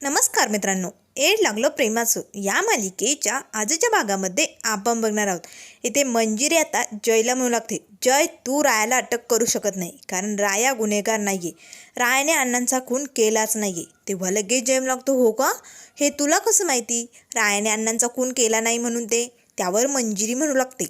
नमस्कार मित्रांनो एड लागलो प्रेमाचं. या मालिकेच्या आजच्या भागामध्ये आपण बघणार आहोत. इथे मंजिरी आता जयला म्हणू लागते. जय तू रायाला अटक करू शकत नाही कारण राया गुन्हेगार नाही आहे रायाने अण्णांचा खून केलाच नाही आहे तेव्हा लगेच जय म्हणू लागतो हो का? हे तुला कसं माहिती? रायाने अण्णांचा खून केला नाही म्हणून ते त्यावर मंजिरी म्हणू लागते.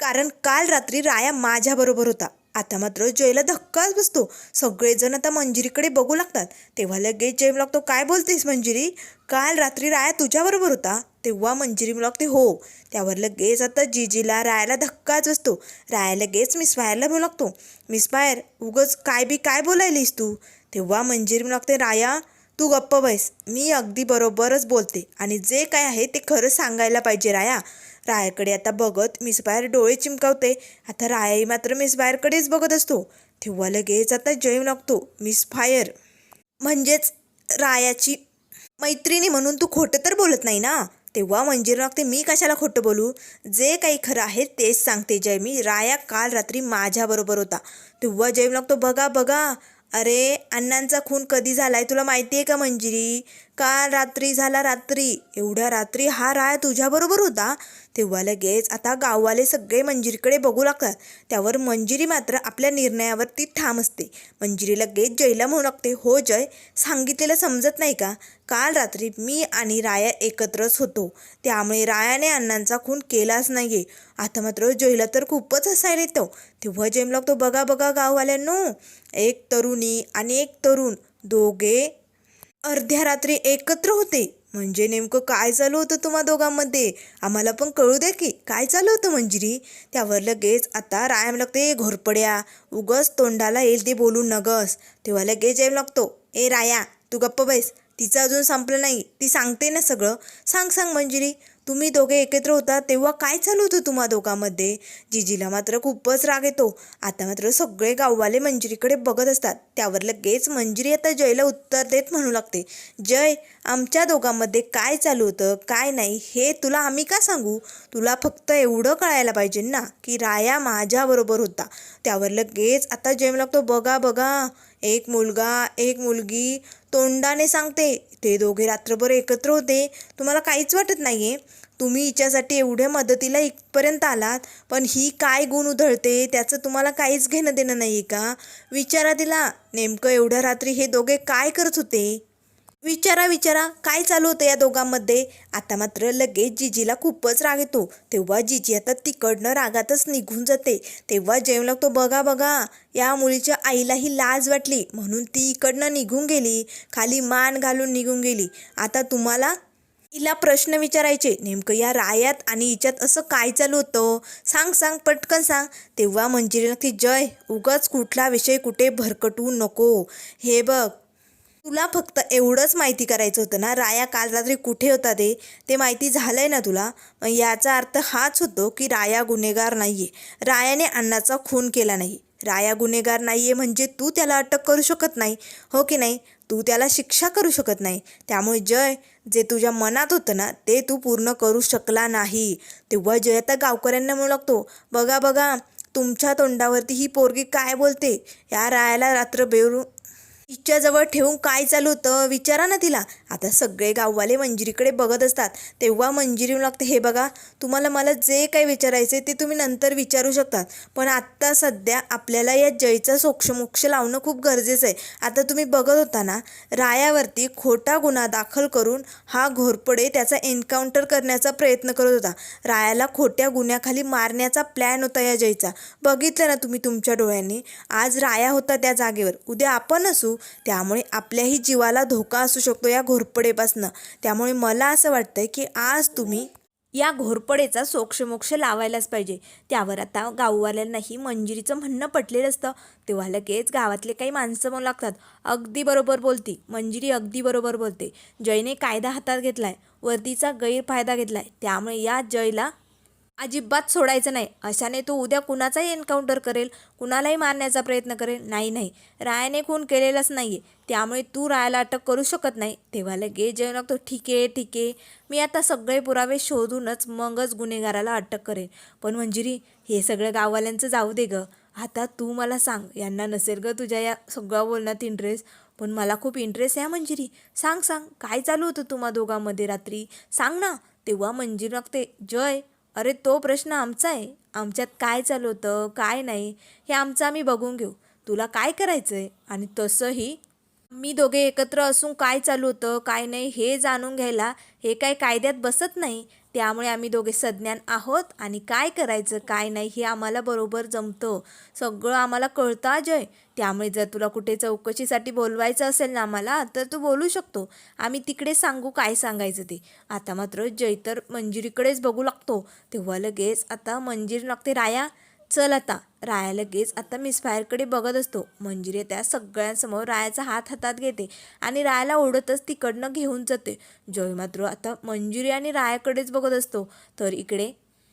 कारण काल रात्री राया माझ्याबरोबर होता. आता मात्र जयला धक्काच बसतो. सगळेजण आता मंजिरीकडे बघू लागतात. तेव्हा लगेच जय लागतो काय बोलतेस मंजिरी? काल रात्री राया तुझ्याबरोबर होता. तेव्हा मंजिरी लागते हो. त्यावर लगेच आता जिजीला रायाला धक्काच बसतो. राया लगेच मिस फायरला म्हणू लागतो. मिस फायर उगच काय बी काय बोलायलीस तू? तेव्हा मंजिरी लागते राया तू गप्प बैस. मी अगदी बरोबरच बोलते. आणि जे काय आहे ते खरं सांगायला पाहिजे राया. रायाकडे आता बघत मिस बाहेर डोळे चिमकावते. आता रायाही मात्र मिस बाहेरकडेच बघत असतो. तेव्हा लगेच आता जैव लागतो. Misfire. म्हणजेच रायाची मैत्रिणी म्हणून तू खोटं तर बोलत नाही ना? तेव्हा मंजिरी लागते मी कशाला खोटं बोलू? जे काही खरं आहे तेच सांगते जय मी राया काल रात्री माझ्याबरोबर होता. तेव्हा जय लागतो बघा बघा. अरे अण्णांचा खून कधी झालाय तुला माहिती आहे का मंजिरी? काल रात्री झाला रात्री. एवढ्या रात्री हा राया तुझ्याबरोबर होता? तेव्हा लगेच आता गाववाले सगळे मंजिरीकडे बघू लागतात. त्यावर मंजिरी मात्र आपल्या निर्णयावरती ठाम असते. मंजिरी लगेच जयला म्हणू लागते हो जय सांगितलेलं समजत नाही का? काल रात्री मी आणि राया एकत्रच होतो. त्यामुळे रायाने अण्णांचा खून केलाच नाही आहे आता मात्र जयला तर खूपच हसायला येतो. तेव्हा जयम लागतो बघा बघा गाववाल्यांनो एक तरुणी आणि एक तरुण दोघे अर्ध्या रात्री एकत्र होते. म्हणजे नेमकं काय चालू होतं तुम्हा दोघांमध्ये? आम्हाला पण कळू द्या की काय चालू होतं मंजिरी. त्यावर लगेच आता रायम लागते घोरपड्या. उगस तोंडाला येईल ते बोलू नगस. तेव्हा लगेच यायला लागतो ए राया तू गप्प बैस. तिचं अजून संपलं नाही. ती सांगते ना सगळं. सांग सांग मंजिरी. तुम्ही दोघे एकत्र होता तेव्हा काय चालू होतं तुम्हा दोघांमध्ये? जिजीला मात्र खूपच राग येतो. आता मात्र सगळे गाववाले मंजिरीकडे बघत असतात. त्यावर लगेच मंजिरी आता जयला उत्तर देत म्हणू लागते. जय आमच्या दोघांमध्ये काय चालू होतं काय नाही हे तुला आम्ही का सांगू? तुला फक्त एवढं कळायला पाहिजे ना की राया माझ्याबरोबर होता. त्यावर लगेच आता जय लागतो बघा बघा एक मुलगा एक मुलगी तोंडाने सांगते. ते दोघे रात्रभर एकत्र होते. तुम्हाला काहीच वाटत नाही आहे तुम्ही हिच्यासाठी एवढ्या मदतीला इथपर्यंत आलात पण ही काय गुण उधळते त्याचं तुम्हाला काहीच घेणं देणं नाही आहे का? विचारा तिला नेमकं एवढ्या रात्री हे दोघे काय करत होते? विचारा विचारा काय चालू होतं या दोघांमध्ये? आता मात्र लगेच जिजीला खूपच राग येतो. तेव्हा जिजी आता तिकडनं रागातच निघून जाते. तेव्हा जेव लागतो बघा बघा या मुलीच्या आईलाही लाज वाटली. म्हणून ती इकडनं निघून गेली. खाली मान घालून निघून गेली. आता तुम्हाला हिला प्रश्न विचारायचे नेमकं या रायात आणि हिच्यात असं काय चालू होतं? सांग सांग पटकन सांग. तेव्हा म्हणजे लागते जय उगाच कुठला विषय कुठे भरकटवू नको. हे बघ तुला फक्त एवढंच माहिती करायचं होतं ना राया काल रात्री कुठे होता ते? ते माहिती झालं आहे ना तुला? मग याचा अर्थ हाच होतो की राया गुन्हेगार नाही आहे रायाने अण्णाचा खून केला नाही. राया गुन्हेगार नाही आहे म्हणजे तू त्याला अटक करू शकत नाही हो की नाही? तू त्याला शिक्षा करू शकत नाही. त्यामुळे जय जे तुझ्या मनात होतं ना ते तू पूर्ण करू शकला नाही. तेव्हा जय आता गावकऱ्यांना म्हणू लागतो बघा बघा तुमच्या तोंडावरती ही पोरगी काय बोलते? या रायाला रात्र बेरून हिच्याजवळ ठेवून काय चालू होतं विचारा ना तिला. आता सगळे गाववाले मंजिरीकडे बघत असतात. तेव्हा मंजिरी येऊन लागते हे बघा तुम्हाला मला जे काही विचारायचे ते तुम्ही नंतर विचारू शकतात पण आत्ता सध्या आपल्याला या जयचा सोक्षमोक्ष लावणं खूप गरजेचं आहे आता तुम्ही बघत होता ना रायावरती खोटा गुन्हा दाखल करून हा घोरपडे त्याचा एन्काउंटर करण्याचा प्रयत्न करत होता. रायाला खोट्या गुन्ह्याखाली मारण्याचा प्लॅन होता या जयचा. बघितलं ना तुम्ही तुमच्या डोळ्यांनी? आज राया होता त्या जागेवर. उद्या आपण असू त्यामुळे आपल्याही जीवाला धोका असू शकतो या घोरपडेपासनं. त्यामुळे मला असं वाटतंय की आज तुम्ही या घोरपडेचा सोक्षमोक्ष लावायलाच पाहिजे. त्यावर आता गाववाल्यांनाही मंजिरीचं म्हणणं पटलेलं असतं. तेव्हा लगेच गावातले काही माणसं म्हणू लागतात. अगदी बरोबर बोलती. मंजिरी अगदी बरोबर बोलते. जयने कायदा हातात घेतलाय. वर्दीचा गैरफायदा घेतलाय. त्यामुळे या जयला अजिबात सोडायचं नाही. अशाने तो उद्या कुणाचाही एन्काउंटर करेल कुणालाही मारण्याचा प्रयत्न करेल नाही नाही. रायाने खून केलेलाच नाही आहे त्यामुळे तू रायाला अटक करू शकत नाही. तेव्हा लगेच जेवण लागतो ठीक आहे ठीक आहे. मी आता सगळे पुरावे शोधूनच मगच गुन्हेगाराला अटक करेन. पण मंजिरी हे सगळं गाववाल्यांचं जाऊ दे गं. आता तू मला सांग यांना नसेल गं तुझ्या या सगळ्या बोलण्यात इंटरेस्ट पण मला खूप इंटरेस्ट आहे मंजिरी. सांग सांग. काय चालू होतं तुम्हा दोघांमध्ये रात्री? सांग ना. तेव्हा मंजिरी लागते जय अरे तो प्रश्न आमचा आहे. आमच्यात काय चालू होतं काय नाही हे आमचं आम्ही बघून घेऊ. तुला काय करायचं आहे आणि तसंही मी दोघे एकत्र असून काय चालू होतं काय नाही हे जाणून घ्यायला हे काय कायद्यात बसत नाही. त्यामुळे आम्ही दोघे सज्ञान आहोत. आणि काय करायचं काय नाही हे आम्हाला बरोबर जमतं. सगळं आम्हाला कळतं अजय. त्यामुळे जर तुला कुठे चौकशीसाठी बोलवायचं असेल ना आम्हाला तर तू बोलू शकतो. आम्ही तिकडे सांगू काय सांगायचं ते. आता मात्र जय तर मंजिरीकडेच बघू लागतो. तेव्हा लगेच आता मंजिरी लागते राया. चल आता. राया लगेच आता मिसफायरकडे बघत असतो. मंजिरी त्या सगळ्यांसमोर रायाचा हात हातात घेते आणि रायाला ओढतच तिकडनं घेऊन जाते. जय मात्र आता मंजिरी आणि रायाकडेच बघत असतो. तर इकडे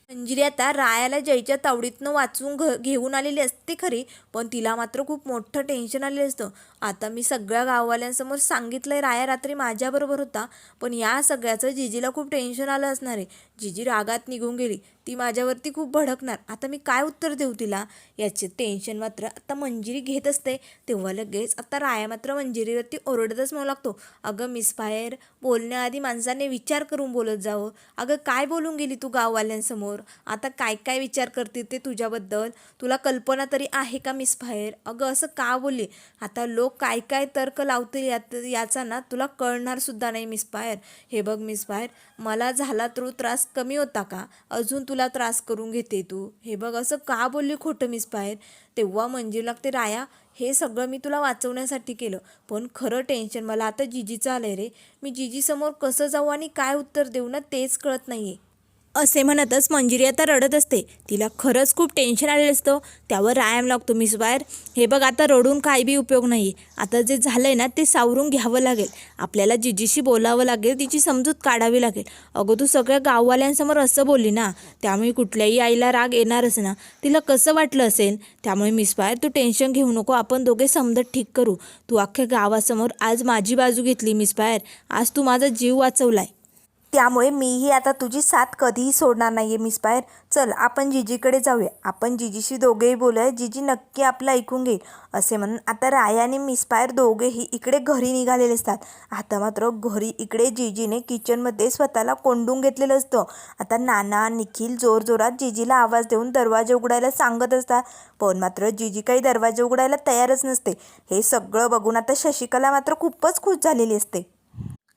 मंजिरी आता रायाला जयच्या तावडीतनं वाचून घ घेऊन आलेली असते खरी पण तिला मात्र खूप मोठं टेन्शन आलेलं असतं. आता मी सगळ्या गाववाल्यांसमोर सांगितलंय राया रात्री माझ्याबरोबर होता पण या सगळ्याचं जिजीला खूप टेन्शन आलं असणार आहे. जिजी रागात निघून गेली. ती माझ्यावरती खूप भडकणार. आता मी काय उत्तर देऊ तिला? याचे टेन्शन मात्र आता मंजिरी घेत असते. तेव्हा लगेच आता राया मात्र मंजिरीवरती ओरडतच म्हणू लागतो. अगं मिसफायर बोलण्याआधी माणसाने विचार करून बोलत जावं. अगं काय बोलून गेली तू गाववाल्यांसमोर? आता काय काय विचार करते ते तुझ्याबद्दल? तुला कल्पना तरी आहे का मिसफायर अगं असं का बोलली? आता लोक काय काय तर्क लावतील यात याचा ना तुला कळणारसुद्धा नाही नाही मिसफायर हे बघ मिसफायर मला झाला तो त्रास कमी होता का? अजून तुला त्रास करून घेते तू. हे बघ असं का बोलली खोटं मिसफायर तेव्हा म्हणजे लागते राया हे सगळं मी तुला वाचवण्यासाठी केलं. पण खरं टेन्शन मला आता जिजीचं आलं आहे रे. मी जिजीसमोर कसं जाऊ आणि काय उत्तर देऊ ना तेच कळत नाही आहे असे म्हणतच मंजिरी आता रडत असते. तिला खरंच खूप टेन्शन आलेलं असतं. त्यावर रायाम लागतो मिस बाहेर. हे बघ आता रडून काही बी उपयोग नाही. आता जे झालं आहे ना ते सावरून घ्यावं लागेल. आपल्याला जिजीशी बोलावं लागेल तिची समजूत काढावी लागेल. अगं तू सगळ्या गाववाल्यांसमोर असं बोलली ना त्यामुळे कुठल्याही आईला राग येणारच ना. तिला कसं वाटलं असेल? त्यामुळे मिस बाहेर तू टेन्शन घेऊ नको. आपण दोघे समजत ठीक करू. तू अख्ख्या गावासमोर आज माझी बाजू घेतली मिस बाहेर. आज तू माझा जीव वाचवलाय. त्यामुळे मीही आता तुझी साथ कधीही सोडणार नाही आहे मिस बाहेर. चल आपण जिजीकडे जाऊया. आपण जिजीशी दोघेही बोलूया. जिजी नक्की आपलं ऐकून घेईल. असे म्हणून आता राया आणि मिस बाहेर दोघेही इकडे घरी निघालेले असतात. आता मात्र घरी इकडे जिजीने किचनमध्ये स्वतःला कोंडून घेतलेलं असतं. आता नाना निखिल जोरजोरात जिजीला आवाज देऊन दरवाजे उघडायला सांगत असतात. पण मात्र जिजी काही दरवाजे उघडायला तयारच नसते. हे सगळं बघून आता शशिकला मात्र खूपच खुश झालेली असते.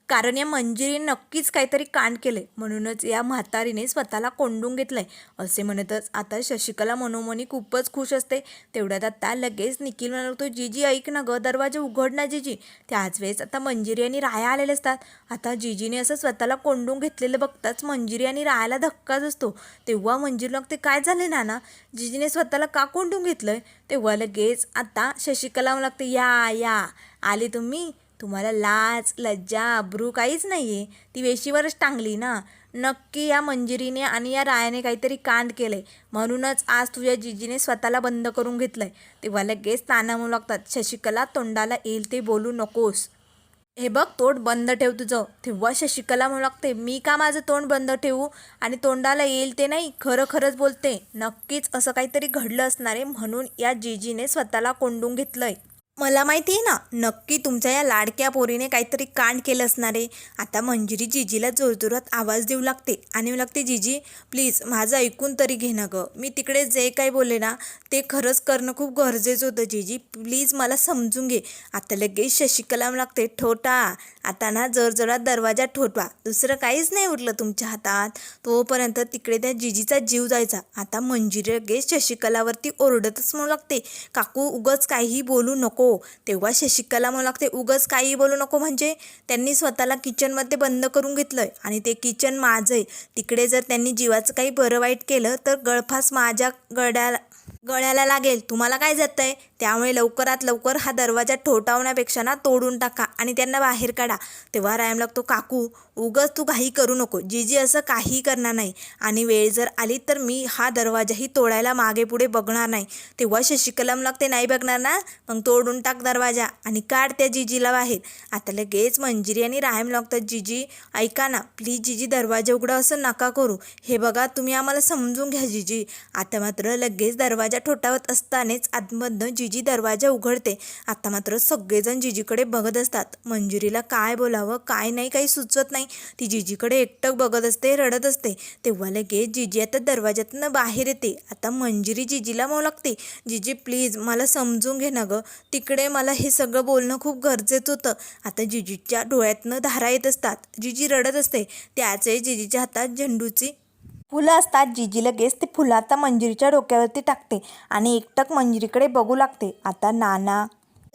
कारण या मंजिरीने नक्कीच काहीतरी कांड केले म्हणूनच या म्हातारीने स्वतःला कोंडून घेतलंय. असे म्हणतच आता शशिकला मनोमनी खूपच खुश असते. तेवढ्यात आता लगेच निखिल म्हणतो जीजी ऐक ना ग दरवाजा उघड ना जीजी. त्याच वेळेस आता मंजिरी आणि राया आलेले असतात. आता जीजीने असं स्वतःला कोंडून घेतलेलं बघताच मंजिरी आणि रायाला धक्काच असतो. तेव्हा मंजिरी लागते काय झाले नाना? जीजीने स्वतःला का कोंडून घेतलंय? तेव्हा लगेच आता शशिकला लागते या या. आले तुम्ही? तुम्हाला लाज लज्जा अब्रू काहीच नाही आहे ती वेशीवरच टांगली ना. नक्की या मंजिरीने आणि या रायाने काहीतरी कांड केलंय. म्हणूनच आज तुझ्या जिजीने स्वतःला बंद करून घेतलंय. तेव्हा लगेच तानामू लागतात शशिकला तोंडाला येईल ते बोलू नकोस. हे बघ तोंड बंद ठेव तुझं. तेव्हा शशिकला म्हणू लागते मी का माझं तोंड बंद ठेवू आणि तोंडाला येईल ते नाही खरं खरंच बोलते. नक्कीच असं काहीतरी घडलं असणार आहे म्हणून या जीजीने स्वतःला कोंडून घेतलंय. मला माहिती आहे ना नक्की तुमच्या या लाडक्या पोरीने काहीतरी कांड केलं असणार आहे. आता मंजिरी जिजीला जोरजोरात आवाज देऊ लागते आणि लागते जिजी प्लीज माझं ऐकून तरी घे ना गं. मी तिकडे जे काही बोलले ना ते खरंच करणं खूप गरजेचं होतं जिजी. प्लीज मला समजून घे. आता लगेच शशिकला लागते ठोटा आता ना जोरजोरात दरवाजा ठोटवा दुसरं काहीच नाही उरलं तुमच्या हातात. तोपर्यंत तिकडे त्या जिजीचा जीव जायचा. आता मंजिरी लगेच शशिकलावरती ओरडतच म्हणू लागते काकू उगच काहीही बोलू नको. तेव्हा शशिकला म्हणू लागते उगच काही बोलू नको म्हणजे. त्यांनी स्वतःला किचनमध्ये बंद करून घेतलं आहे आणि ते किचन माझं आहे तिकडे जर त्यांनी जीवाचं काही बरं वाईट केलं तर गळफास माझ्या गळ्याला गळ्याला लागेल. तुम्हाला काय जातंय त्यामुळे लवकरात लवकर हा दरवाजा ठोठावण्यापेक्षा ना तोडून टाका आणि त्यांना बाहेर काढा. तेव्हा रायम लागतो काकू उगच तू काही करू नको. जीजी असं काही करणार नाही. आणि वेळ जर आली तर मी हा दरवाजाही तोडायला मागे पुढे बघणार नाही. तेव्हा शशिकलम लागते नाही बघणार ना? मग तोडून टाक दरवाजा आणि काढ त्या जिजीला बाहेर. आता लगेच मंजिरी आणि रायम लागतात जिजी ऐका ना प्लीज जिजी दरवाजा उघडा असं नका करू. हे बघा तुम्ही आम्हाला समजून घ्या जिजी. आता मात्र लगेच दरवाजा दरवाजा ठोठावत असतानाच आतमधनं जिजी दरवाजा उघडते. आता मात्र सगळेजण जिजीकडे बघत असतात. मंजुरीला काय बोलावं काय नाही काही सुचवत नाही. ती जिजीकडे एकटक बघत असते रडत असते. तेव्हा लगेच जिजी आता दरवाज्यातनं बाहेर येते. आता मंजिरी जिजीला मग लागते. जिजी प्लीज मला समजून घे ना गं. तिकडे मला हे सगळं बोलणं खूप गरजेचं होतं. आता जिजीच्या डोळ्यातनं धारा येत असतात. जिजी रडत असते. त्याचे जिजीच्या हातात झेंडूची फुलं असतात जिजी लगेच ते फुलं आता मंजिरीच्या डोक्यावरती टाकते आणि एकटक मंजिरीकडे बघू लागते. आता नाना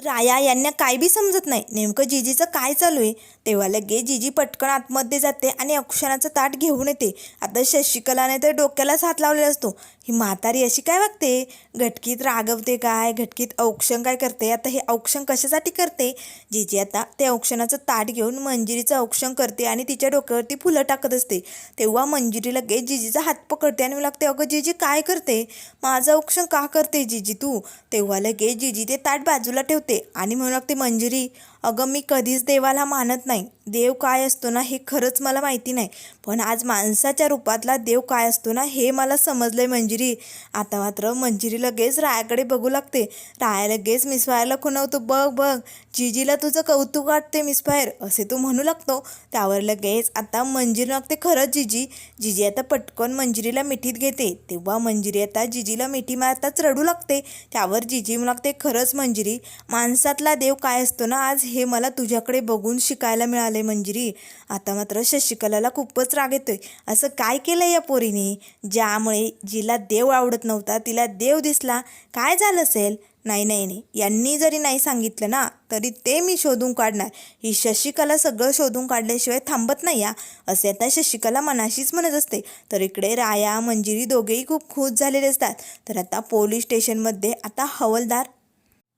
राया यांना काय बी समजत नाही. नेमकं जिजीचं काय चालू आहे? तेव्हा लगेच जिजी पटकन आतमध्ये जाते आणि अक्षराचं ताट घेऊन येते. आता शशिकलाने तर डोक्यालाच हात लावलेला असतो. ही म्हातारी अशी काय वागते? घटकीत रागवते काय? घटकीत औक्षण काय करते? आता हे औक्षण कशासाठी करते? जिजी आता ते औक्षणाचं ताट घेऊन मंजिरीचं औक्षण करते आणि तिच्या डोक्यावरती फुलं टाकत असते. तेव्हा मंजिरी लगेच जिजीचा हात पकडते आणि मला लागते अगं जिजी काय करते? माझं औक्षण का करते जिजी तू? तेव्हा लगेच जिजी ते ताट बाजूला ठेवते आणि म्हणू लागते मंजिरी अगं मी कधीच देवाला मानत नाही. देव काय असतो ना हे खरंच मला माहिती नाही. पण आज माणसाच्या रूपातला देव काय असतो ना हे मला समजलं आहे मंजिरी. आता मात्र मंजिरी लगेच रायाकडे बघू लागते. राया लगेच मिसफायरला खुणवतो. बघ बघ जिजीला तुझं कौतुक वाटते मिसफायर असे तू म्हणू लागतो. त्यावर लगेच आता मंजिरी लागते खरंच जिजी. जिजी आता पटकन मंजिरीला मिठीत घेते. तेव्हा मंजिरी आता जिजीला मिठी मारताच रडू लागते. त्यावर जिजी लागते खरंच मंजिरी माणसातला देव काय असतो ना आज हे मला तुझ्याकडे बघून शिकायला मिळालं मंजिरी. आता मात्र शशिकलाला खूपच राग येतोय. असं काय केलं या पोरीने? ज्यामुळे जिला देव आवडत नव्हता तिला देव दिसला. काय झालं असेल? नाही नाही नाही. यांनी जरी नाही सांगितलं ना तरी ते मी शोधून काढणार. ही शशिकला सगळं शोधून काढल्याशिवाय थांबत नाही या. असे आता शशिकला मनाशीच म्हणत असते. तर इकडे राया मंजिरी दोघेही खूप खुश झालेले असतात. तर आता पोलीस स्टेशनमध्ये आता हवलदार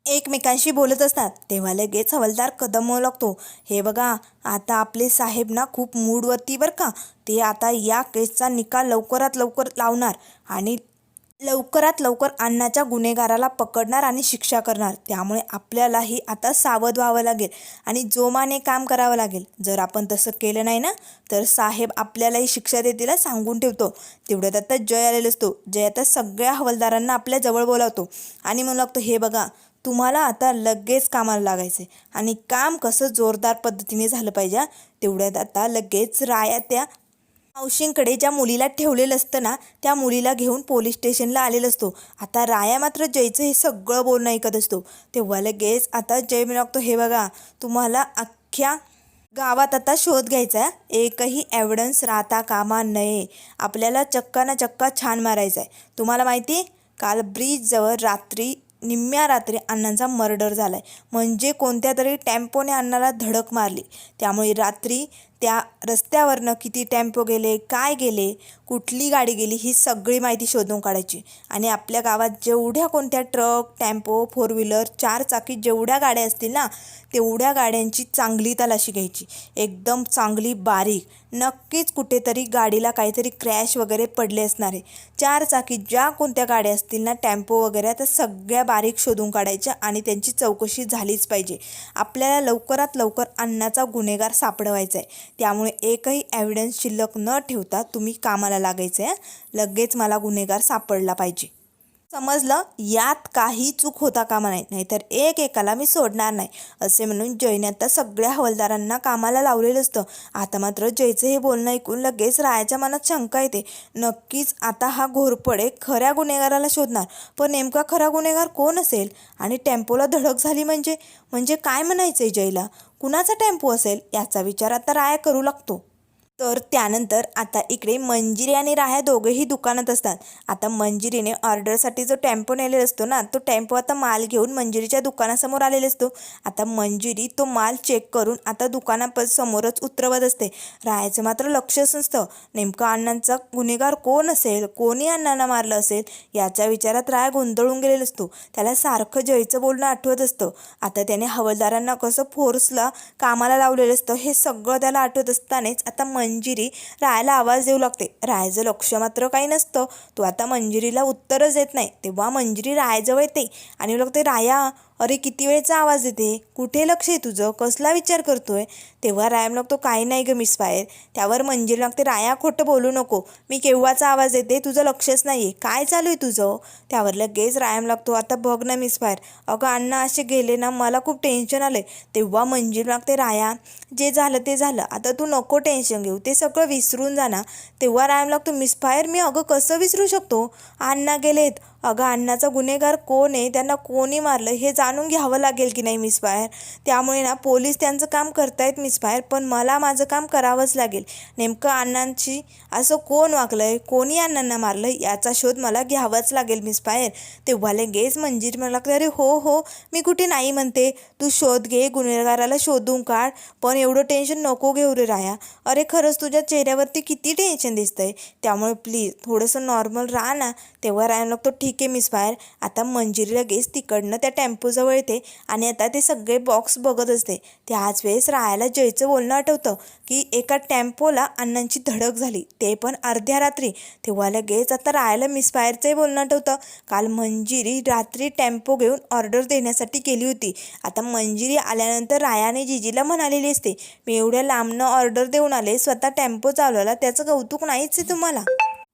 एकमेकांशी बोलत असतात तेव्हा लगेच हवलदार कदम लागतो हे बघा आता आपले साहेब ना खूप मूडवरती बरं का? ते आता या केसचा निकाल लवकरात लवकर लावणार आणि लवकरात लवकर अन्नाच्या गुन्हेगाराला पकडणार आणि शिक्षा करणार. त्यामुळे आपल्यालाही आता सावध व्हावं लागेल आणि जोमाने काम करावं लागेल. जर आपण तसं केलं नाही ना तर साहेब आपल्यालाही शिक्षा देतील सांगून ठेवतो. तेवढ्यात आता जय आलेला असतो. जय आता सगळ्या हवालदारांना आपल्या जवळ बोलावतो. आणि म्हणू लागतो हे बघा तुम्हाला आता लगेच कामाला लागायचं आहे आणि काम कसं जोरदार पद्धतीने झालं पाहिजे तेवढ्यात आता लगेच राया त्या मावशींकडे ज्या मुलीला ठेवलेलं असतं ना त्या मुलीला घेऊन पोलीस स्टेशनला आलेला असतो. आता राया मात्र जयचं हे सगळं बोलणं ऐकत असतो. तेव्हा लगेच आता जय मी लागतो. हे बघा तुम्हाला अख्ख्या गावात आता शोध घ्यायचा आहे. एकही एव्हिडन्स राहता कामा नये. आपल्याला चक्का ना चक्का छान मारायचा आहे. तुम्हाला माहिती आहे काल ब्रिजजवळ रात्री निम्म्या रात्री अण्णांचा मर्डर झाला आहे म्हणजे कोणत्या तरी टेम्पोने अण्णाला धडक मारली. त्यामुळे रात्री त्या रस्त्यावरनं किती टेम्पो गेले काय गेले कुठली गाडी गेली ही सगळी माहिती शोधून काढायची. आणि आपल्या गावात जेवढ्या कोणत्या ट्रक टेम्पो फोर व्हीलर चार चाकी जेवढ्या गाड्या असतील ना तेवढ्या गाड्यांची चांगली तलाशी घ्यायची. एकदम चांगली बारीक. नक्कीच कुठेतरी गाडीला काहीतरी क्रॅश वगैरे पडले असणार. आहे चार चाकी ज्या कोणत्या गाड्या असतील ना टेम्पो वगैरे त्या सगळ्या बारीक शोधून काढायच्या आणि त्यांची चौकशी झालीच पाहिजे. आपल्याला लवकरात लवकर अन्नाचा गुन्हेगार सापडवायचा आहे त्यामुळे एकही एव्हिडन्स शिल्लक न ठेवता तुम्ही कामाला लागायचं आहे लगेच मला गुन्हेगार सापडला पाहिजे. समजलं यात काही चूक होता कामा नाही नाहीतर एक एकाला मी सोडणार नाही असे म्हणून जयने आता सगळ्या हवालदारांना कामाला लावलेलं असतं. आता मात्र जयचं हे बोलणं ऐकून लगेच रायाच्या मनात शंका येते. नक्कीच आता हा घोरपडे खऱ्या गुन्हेगाराला शोधणार पण नेमका खरा गुन्हेगार कोण असेल? आणि टेम्पोला धडक झाली म्हणजे? म्हणजे काय म्हणायचं आहे जयला? कुणाचा टेम्पो असेल? याचा विचार आता राया करू लागतो. तर त्यानंतर आता इकडे मंजिरी आणि राह्या दोघेही दुकानात असतात. आता मंजिरीने ऑर्डरसाठी जो टेम्पो नेलेला असतो ना तो टेम्पो आता माल घेऊन मंजिरीच्या दुकानासमोर आलेला असतो. आता मंजिरी तो माल चेक करून आता दुकानापास समोरच उतरवत असते. राहायचं मात्र लक्षच नसतं. नेमकं अण्णांचा गुन्हेगार कोण असेल कोणी अण्णांना मारलं असेल याच्या विचारात राया गोंधळून गेलेला असतो. त्याला सारखं जयचं बोलणं आठवत असतं. आता त्याने हवालदारांना कसं फोर्सला कामाला लावलेलं असतं हे सगळं त्याला आठवत असतानाच आता मंजिरी रायाला आवाज देऊ लागते. रायाचं लक्ष मात्र काही नसतं. तो आता मंजिरीला उत्तरच देत नाही. तेव्हा मंजिरी रायाजवळ येते आणि लागते राया अरे किती वेळचा आवाज येते? कुठे लक्ष आहे तुझं? कसला विचार करतोय? तेव्हा राया लागतो काही नाही ग मिस फायर त्यावर मंजिरी लागते राया खोटं बोलू नको. मी केव्हाचा आवाज येते? तुझं लक्षच नाही आहे काय चालू आहे तुझं? त्यावर लगेच रायाम लागतो आता बघ ना मिस फायर अगं अण्णा असे गेले ना मला खूप टेन्शन आलं तेव्हा मंजिरी लागते राया जे झालं ते झालं. आता तू नको टेन्शन घेऊ. ते सगळं विसरून जा ना. तेव्हा रायाम लागतो मिस फायर मी अगं कसं विसरू शकतो? अण्णा गेलेत. अगं अण्णाचा गुन्हेगार कोण आहे? त्यांना कोणी मारलं? हे जाणून घ्यावं लागेल की नाही मिस फायर त्यामुळे ना पोलीस त्यांचं काम करतायत मिस फायर पण मला माझं काम करावंच लागेल. नेमकं अण्णांची असं कोण वागलं आहे कोणी अण्णांना मारलं? याचा शोध मला घ्यावाच लागेल मिस फायर तेव्हा लगेच मंजिर मला अरे हो हो मी कुठे नाही म्हणते. तू शोध घे गुन्हेगाराला शोधून काढ. पण एवढं टेन्शन नको घेऊ रे राया. अरे खरंच तुझ्या चेहऱ्यावरती किती टेन्शन दिसतंय. त्यामुळे प्लीज थोडंसं नॉर्मल राहा ना. तेव्हा राया लागतो ठीक आहे मिस फायर आता मंजिरी लगेच तिकडनं त्या टेम्पोजवळ येते आणि आता ते सगळे बॉक्स बघत असते. त्याच वेळेस रायाला जयचं बोलणं आठवतं की एका टेम्पोला अण्णांची धडक झाली. ते पण अर्ध्या रात्री. तेव्हा लगेच आता रायाला मिस फायरचंही बोलणं आठवतं. काल मंजिरी रात्री टेम्पो घेऊन ऑर्डर देण्यासाठी गेली होती. आता मंजिरी आल्यानंतर रायाने जिजीला म्हणालेली असते मी एवढ्या लांबनं ऑर्डर देऊन आले स्वतः टेम्पो चालवला त्याचं कौतुक नाहीच आहे तुम्हाला.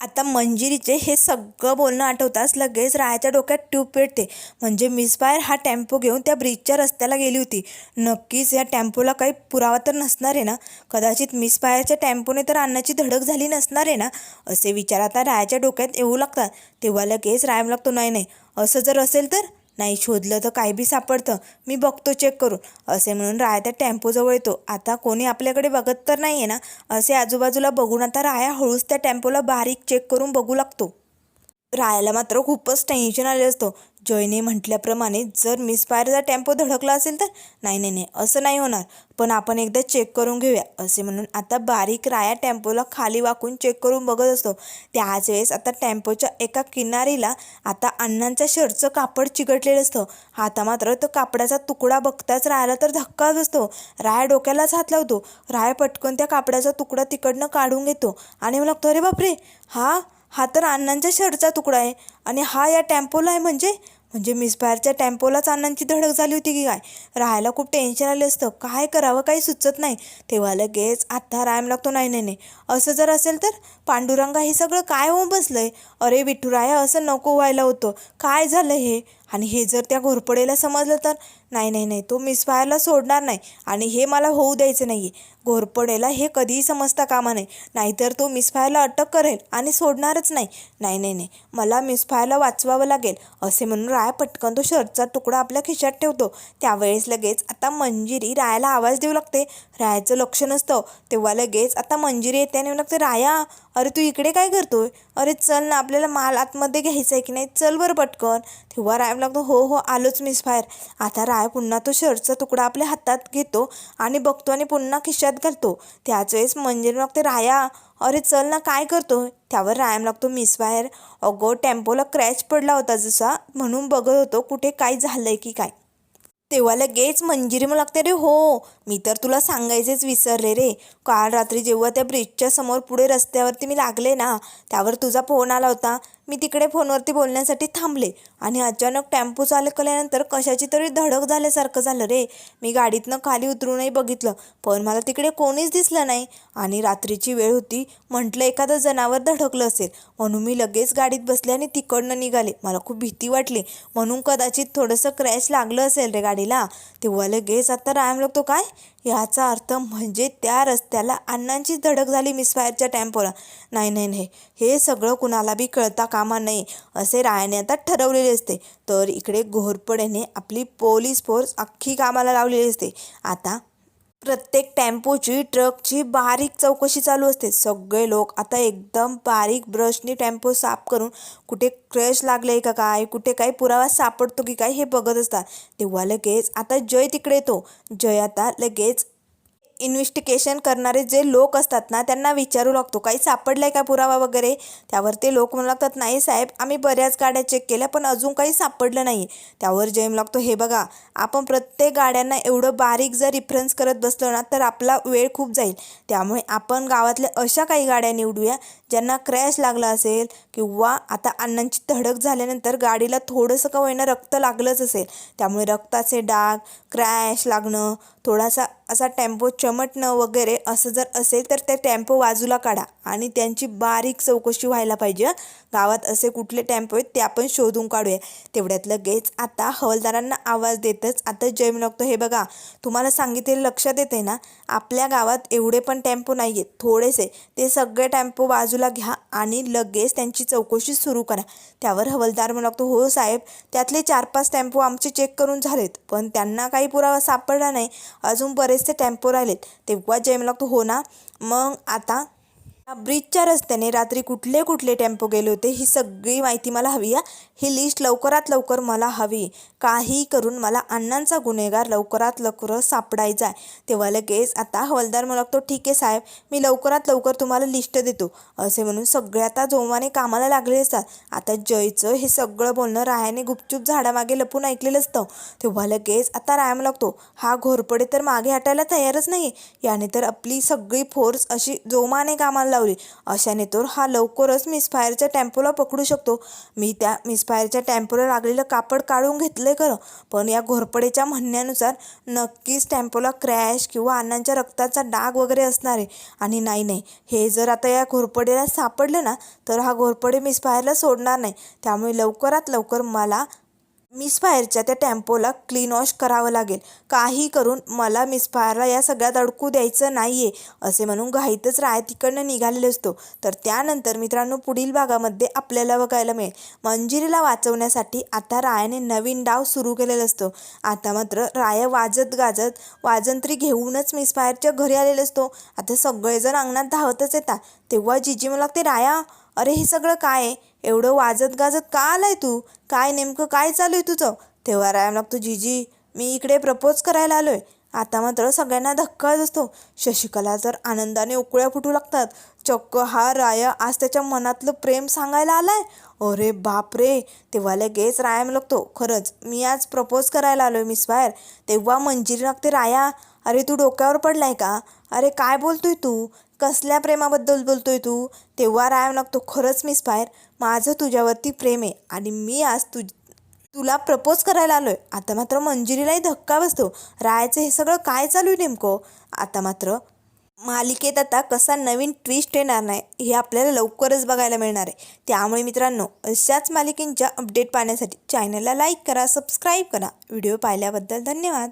आता मंजिरीचे हे सगळं बोलणं आठवताच लगेच रायाच्या डोक्यात ट्यूब पेटते. म्हणजे मिसफायर हा टेम्पो घेऊन त्या ब्रिजच्या रस्त्याला गेली होती. नक्कीच या टेम्पोला काही पुरावा तर नसणार आहे ना? कदाचित मिसफायरच्या टेम्पोने तर अन्नाची धडक झाली नसणार आहे ना? असे विचार आता रायाच्या डोक्यात येऊ लागतात. तेव्हा लगेच रायम लागतो नाही नाही असं जर असेल तर नाही शोधलं तर काही बी सापडतं. मी बघतो चेक करून. असे म्हणून राया त्या टेम्पोजवळ येतो. आता कोणी आपल्याकडे बघत तर नाही आहे ना? असे आजूबाजूला बघून आता राया हळूच त्या टेम्पोला बारीक चेक करून बघू लागतो. रायाला मात्र खूपच टेन्शन आले असतं. जॉयने म्हटल्याप्रमाणे जर मिसफायरचा टेम्पो धडकला असेल तर नाही नाही नाही असं नाही होणार. पण आपण एकदा चेक करून घेऊया. असे म्हणून आता बारीक राया टेम्पोला खाली वाकून चेक करून बघत असतो. त्याच वेळेस आता टेम्पोच्या एका किनारीला आता अण्णांच्या शर्टचं कापड चिकटलेलं असतं. आता मात्र तो कापडाचा तुकडा बघताच रायाला तर धक्काच असतो राया डोक्यालाच हात लावतो. राया पटकन त्या कापडाचा तुकडा तिकडनं काढून घेतो. आणि मला लागतो अरे बापरे! हा? हा तर अण्णांच्या शर्टचा तुकडा आहे. आणि हा या टेम्पोला आहे म्हणजे? म्हणजे मिसफायरच्या टेम्पोलाच अण्णांची धडक झाली होती की काय? राहायला खूप टेन्शन आले असतं. काय करावं काही सुचत नाही. तेव्हा लगेच आत्ता रायम लागतो नाही नाही नाही. असं जर असेल तर पांडुरंगा हे सगळं काय होऊन बसलंय? अरे विठुराया असं नको व्हायला होतं. काय झालं हे? आणि हे जर त्या घोरपडेला समजलं तर? नाही नाही नाही. तो मिसफायरला सोडणार नाही. आणि हे मला होऊ द्यायचं नाही आहे घोरपडेला हे कधीही समजता कामा नये. नाहीतर तो मिसफायला अटक करेल आणि सोडणारच नाही. नाही नाही नाही. मला मिसफायला वाचवावं लागेल असे म्हणून राय पटकन तो शर्टचा तुकडा आपल्या खिशात ठेवतो. त्यावेळेस लगेच आता मंजिरी रायाला आवाज देऊ लागते. रायाचं लक्ष नसतं. तेव्हा लगेच आता मंजिरी येते आणि लागते राया अरे तू इकडे काय करतोय? अरे चल ना आपल्याला माल आतमध्ये घ्यायचा आहे की नाही? चल बरं पटकन. तेव्हा राय लागतो हो हो आलोच मिस फायर आता राय पुन्हा तो शर्टचा तुकडा आपल्या हातात घेतो आणि बघतो आणि पुन्हा खिशात घालतो त्याच वेळेस मंजिरी लागते राया अरे चल ना काय करतो? त्यावर रायाम लागतो मिस फायर अगो टेम्पोला क्रॅच पडला होता जसा म्हणून बघत होतो कुठे काय झालंय की काय. तेव्हा लगेच मंजिरी मग लागते रे हो मी तर तुला सांगायचेच विसरले रे. काल रात्री जेव्हा त्या ब्रिजच्या समोर पुढे रस्त्यावरती मी लागले ना त्यावर तुझा फोन आला होता. मी तिकडे फोनवरती बोलण्यासाठी थांबले आणि अचानक टेम्पो चालकल्यानंतर कशाची तरी धडक झाल्यासारखं झालं रे. मी गाडीतनं खाली उतरूनही बघितलं पण मला तिकडे कोणीच दिसलं नाही. आणि रात्रीची वेळ होती म्हटलं एखादं जनावर धडकलं असेल. म्हणून मी लगेच गाडीत बसले आणि तिकडनं निघाले. मला खूप भीती वाटली. म्हणून कदाचित थोडंसं क्रॅश लागलं असेल रे गाडीला. तेव्हा लगेच आता राम लागतो काय? याचा अर्थ म्हणजे त्या रस्त्याला अण्णांचीच धडक झाली मिसफायरच्या टेम्पोला. नाही नाही नाही. हे सगळं कुणाला बी कळता कामा नाही असे रायाने आता ठरवलेले असते. तर इकडे घोरपडेने आपली पोलीस फोर्स अख्खी कामाला लावलेली असते. आता प्रत्येक टेम्पोची ट्रकची बारीक चौकशी चालू असते. सगळे लोक आता एकदम बारीक ब्रशनी टेम्पो साफ करून कुठे क्रश लागले का काय कुठे काय पुरावा सापडतो की काय हे बघत असतात. तेव्हा लगेच आता जय तिकडे येतो. जय आता लगेच इन्व्हेस्टिगेशन करणारे जे लोक असतात ना त्यांना विचारू लागतो काही सापडलं आहे का पुरावा वगैरे? त्यावर ते लोक म्हणू लागतात नाही साहेब आम्ही बऱ्याच गाड्या चेक केल्या पण अजून काही सापडलं नाही. त्यावर जैम लागतो हे बघा आपण प्रत्येक गाड्यांना एवढं बारीक जर रिफरन्स करत बसलो ना तर आपला वेळ खूप जाईल. त्यामुळे आपण गावातल्या अशा काही गाड्या निवडूया ज्यांना क्रॅश लागला असेल किंवा आता अण्णांची धडक झाल्यानंतर गाडीला थोडंसं का होईना रक्त लागलंच असेल त्यामुळे रक्ताचे डाग क्रॅश लागणं थोडासा असा टेम्पो चमटणं वगैरे असं जर असेल तर ते टेम्पो बाजूला काढा आणि त्यांची बारीक चौकशी व्हायला पाहिजे. गावात असे कुठले टेम्पो आहेत ते आपण शोधून काढूया. तेवढ्यात लगेच आता हवालदारांना आवाज देतच आता जयम लागतो हे बघा तुम्हाला सांगितलेलं लक्षात येते ना? आपल्या गावात एवढे पण टेम्पो नाही आहेत थोडेसे. ते सगळे टेम्पो बाजूला घ्या आणि लगेच त्यांची चौकशी सुरू करा. त्यावर हवलदार म्हणू लागतो हो साहेब त्यातले चार पाच टेम्पो आमचे चेक करून झालेत पण त्यांना काही पुरावा सापडला नाही. अजून बरेचसे टेम्पो राहिलेत. तेव्हा जयम लागतो हो ना मग आता या ब्रिजच्या रस्त्याने रात्री कुठले कुठले टेम्पो गेले होते ही सगळी माहिती मला हवी आहे. ही लिस्ट लवकरात लवकर मला हवी. काही करून मला अण्णांचा गुन्हेगार लवकरात लवकर सापडायचा आहे. तेव्हा लगेच आता हवालदार मला लागतो ठीक आहे साहेब मी लवकरात लवकर तुम्हाला लिस्ट देतो. असे म्हणून सगळे आता जोमाने कामाला लागले असतात. आता जयचं हे सगळं बोलणं रायाने गुपचूप झाडामागे लपून ऐकलेलं असतं. तेव्हा लगेच आता राया लागतो हा घोरपडे तर मागे हटायला तयारच नाही याने तर आपली सगळी फोर्स अशी जोमाने कामाला लावली. अशाने तर हा लवकरच मिसफायरच्या टेम्पोला पकडू शकतो. मी त्या मिसफायरच्या टेम्पोला लागलेलं कापड काढून घेतलंय खरं. पण या घोरपडेच्या म्हणण्यानुसार नक्कीच टेम्पोला क्रॅश किंवा अण्णांच्या रक्ताचा डाग वगैरे असणार आहे. आणि नाही नाही. हे जर आता या घोरपडेला सापडलं ना तर हा घोरपडे मिसफायरला सोडणार नाही. त्यामुळे लवकरात लवकर मला मिसफायरच्या त्या टेम्पोला क्लीन वॉश करावं लागेल. काही करून मला मिसफायरला या सगळ्यात अडकू द्यायचं नाही आहे असे म्हणून घाईतच राय तिकडनं निघालेले असतो. तर त्यानंतर मित्रांनो पुढील भागामध्ये आपल्याला बघायला मिळेल. मंजिरीला वाचवण्यासाठी आता रायाने नवीन डाव सुरू केलेला असतो. आता मात्र राया वाजत गाजत वाजंत्री घेऊनच मिसफायरच्या घरी आलेला असतो. आता सगळेजण अंगणात धावतच येतात. तेव्हा जिजी मला लागते राया अरे हे सगळं काय आहे? एवढं वाजत गाजत का आलाय तू? काय नेमकं काय चालू आहे तुझं? तेव्हा राय लागतो जीजी मी इकडे प्रपोज करायला आलोय. आता मात्र सगळ्यांना धक्काच असतो. शशिकला तर आनंदाने उकळ्या फुटू लागतात. चक्क हा राया आज त्याच्या मनातलं प्रेम सांगायला आलाय? अरे बापरे! तेव्हा लगेच राया लागतो. खरंच मी आज प्रपोज करायला आलोय मिस बाहेर तेव्हा मंजिरी लागते राया अरे तू डोक्यावर पडलाय का? अरे काय बोलतोय तू? कसल्या प्रेमाबद्दल बोलतोय तू? तेव्हा राय लागतो. खरंच मिस बाहेर माझं तुझ्यावरती प्रेम आहे आणि मी आज तुझ तुला प्रपोज करायला आलोय. आता मात्र मंजिरीलाही धक्का बसतो. रायाचं हे सगळं काय चालू आहे नेमकं? आता मात्र मालिकेत आता कसा नवीन ट्विस्ट येणार नाही हे आपल्याला लवकरच बघायला मिळणार आहे. त्यामुळे मित्रांनो अशाच मालिकेंच्या अपडेट पाहण्यासाठी चॅनलला लाईक करा सबस्क्राईब करा. व्हिडिओ पाहिल्याबद्दल धन्यवाद.